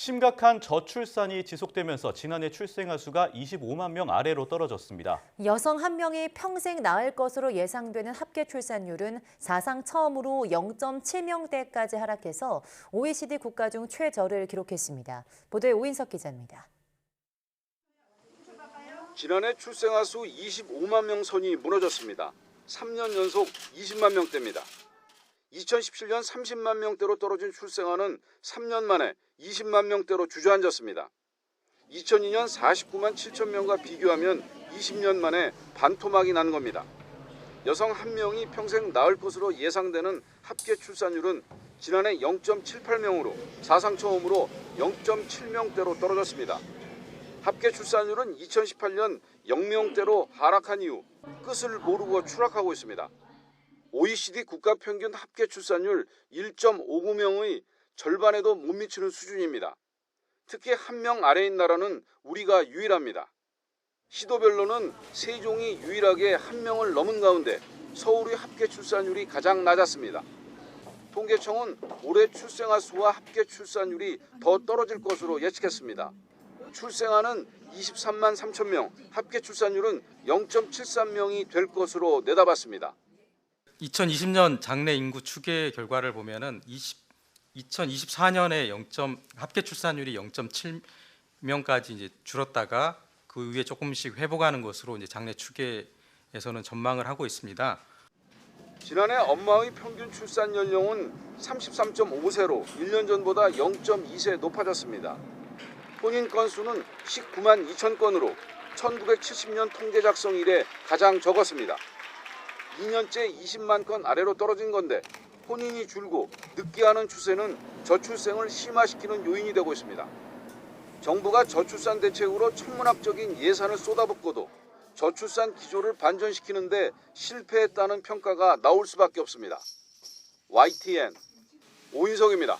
심각한 저출산이 지속되면서 지난해 출생아 수가 25만 명 아래로 떨어졌습니다. 여성 한 명이 평생 낳을 것으로 예상되는 합계 출산율은 사상 처음으로 0.7명대까지 하락해서 OECD 국가 중 최저를 기록했습니다. 보도에 오인석 기자입니다. 지난해 출생아 수 25만 명 선이 무너졌습니다. 3년 연속 20만 명대입니다. 2017년 30만 명대로 떨어진 출생아는 3년 만에 20만 명대로 주저앉았습니다. 2002년 49만 7천 명과 비교하면 20년 만에 반토막이 난 겁니다. 여성 한 명이 평생 낳을 것으로 예상되는 합계 출산율은 지난해 0.78명으로 사상 처음으로 0.7명대로 떨어졌습니다. 합계 출산율은 2018년 0명대로 하락한 이후 끝을 모르고 추락하고 있습니다. OECD 국가 평균 합계 출산율 1.59명의 절반에도 못 미치는 수준입니다. 특히 한 명 아래인 나라는 우리가 유일합니다. 시도별로는 세종이 유일하게 한 명을 넘은 가운데 서울의 합계 출산율이 가장 낮았습니다. 통계청은 올해 출생아 수와 합계 출산율이 더 떨어질 것으로 예측했습니다. 출생아는 23만 3천 명, 합계 출산율은 0.73명이 될 것으로 내다봤습니다. 2020년 장래 인구 추계 결과를 보면은 20, 2024년에 0. 합계 출산율이 0.7명까지 이제 줄었다가 그 위에 조금씩 회복하는 것으로 이제 장래 추계에서는 전망을 하고 있습니다. 지난해 엄마의 평균 출산 연령은 33.5세로 1년 전보다 0.2세 높아졌습니다. 혼인 건수는 19만 2천 건으로 1970년 통계 작성 이래 가장 적었습니다. 2년째 20만 건 아래로 떨어진 건데 혼인이 줄고 늦게 하는 추세는 저출생을 심화시키는 요인이 되고 있습니다. 정부가 저출산 대책으로 천문학적인 예산을 쏟아붓고도 저출산 기조를 반전시키는데 실패했다는 평가가 나올 수밖에 없습니다. YTN 오인석입니다.